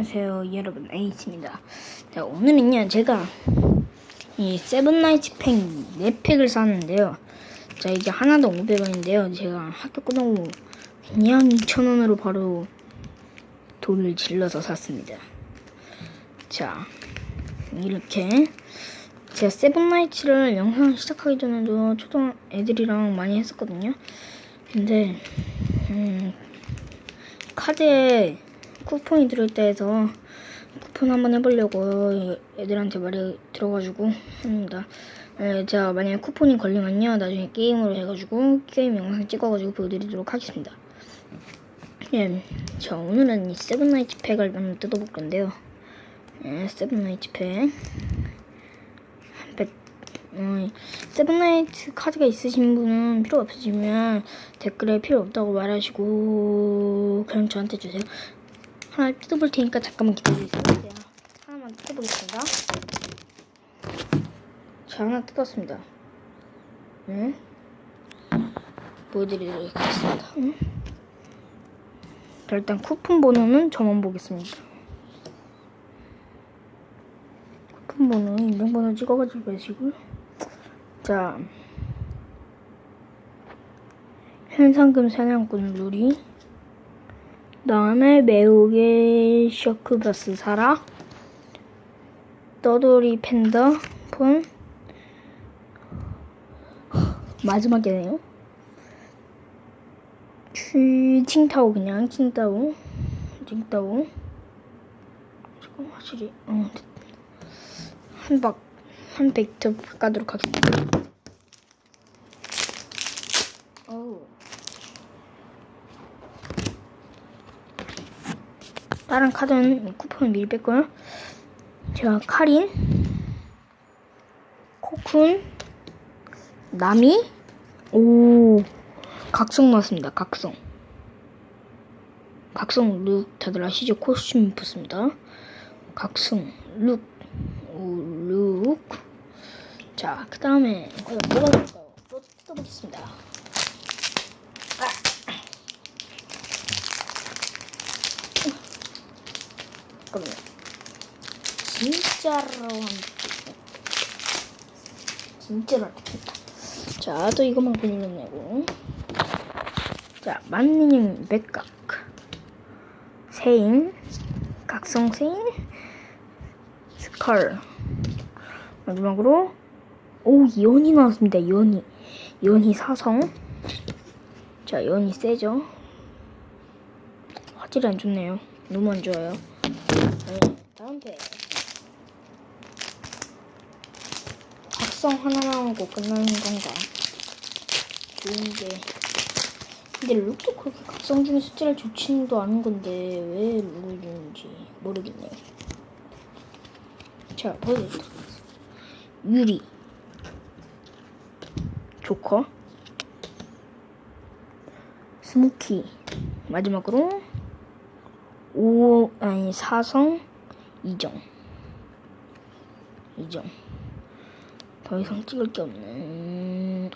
안녕하세요 여러분. 에이스입니다. 자 오늘은요 제가 이 세븐나이츠 팩 4팩을 샀는데요. 자 이게 하나도 500원인데요. 제가 학교 끝나고 그냥 2,000원으로 바로 돈을 질러서 샀습니다. 자 이렇게 제가 세븐나이츠를 영상 시작하기 전에도 초등 애들이랑 많이 했었거든요. 근데 음, 카드에 쿠폰이 들어있다 해서 쿠폰 한번 해보려고 애들한테 말이 들어가지고 합니다. 에, 제가 만약에 쿠폰이 걸리면요 나중에 게임으로 해가지고 게임 영상 찍어가지고 보여드리도록 하겠습니다. 예, 자 오늘은 이 세븐나이츠 팩을 한번 뜯어볼 건데요. 예, 세븐나이츠 팩. 백- 어, 세븐나이츠 카드가 있으신 분은 필요 없으시면 댓글에 필요 없다고 말하시고 그냥 저한테 주세요. 하나 뜯어볼 테니까 잠깐만 기다려주세요. 하나만 뜯어보겠습니다. 자, 하나 뜯었습니다. 네. 보여드리도록 하겠습니다. 응? 자, 일단 쿠폰 번호는 저만 보겠습니다. 쿠폰 번호, 인증번호 찍어가지고 가시고요. 자, 현상금 사냥꾼 룰이 다음에 매우게 셔크버스 사라. 떠돌이 팬더 폰. 마지막이네요. 치- 칭타오 그냥 칭타오. 칭타오. 잠깐 확실히 어, 한박한 팩트 까도록 하겠습니다 어우 다른 카드는 쿠폰을 미리 뺐고요. 제가 카린, 코쿤, 나미, 오, 각성 나왔습니다. 각성. 각성 룩 다들 아시죠? 코스튬 입었습니다. 각성 룩, 오, 룩. 자, 그 다음에 과연 뭐가 나올까요? 또 뜯어보겠습니다. 잠깐만요. 진짜로 한 진짜로 한다. 자, 또 이것만 그리면 되고. 자, 만님 백각. 세인. 각성 세인. 스컬. 마지막으로 오, 연이 나왔습니다. 연이. 연이 사성. 자, 연이 세죠. 화질이 안 좋네요. 너무 안 좋아요. 네, 다음 배. 각성 하나 나오고 끝나는 건가? 좋은데. 근데 룩도 그렇게 각성 중에 숫자를 좋지는도 않은 건데 왜 룩을 주는지 모르겠네요. 자, 보여드릴게요. 유리. 조커. 스모키. 마지막으로 오 아니 사성? 이정. 이정. 더 이상 찍을 게 없네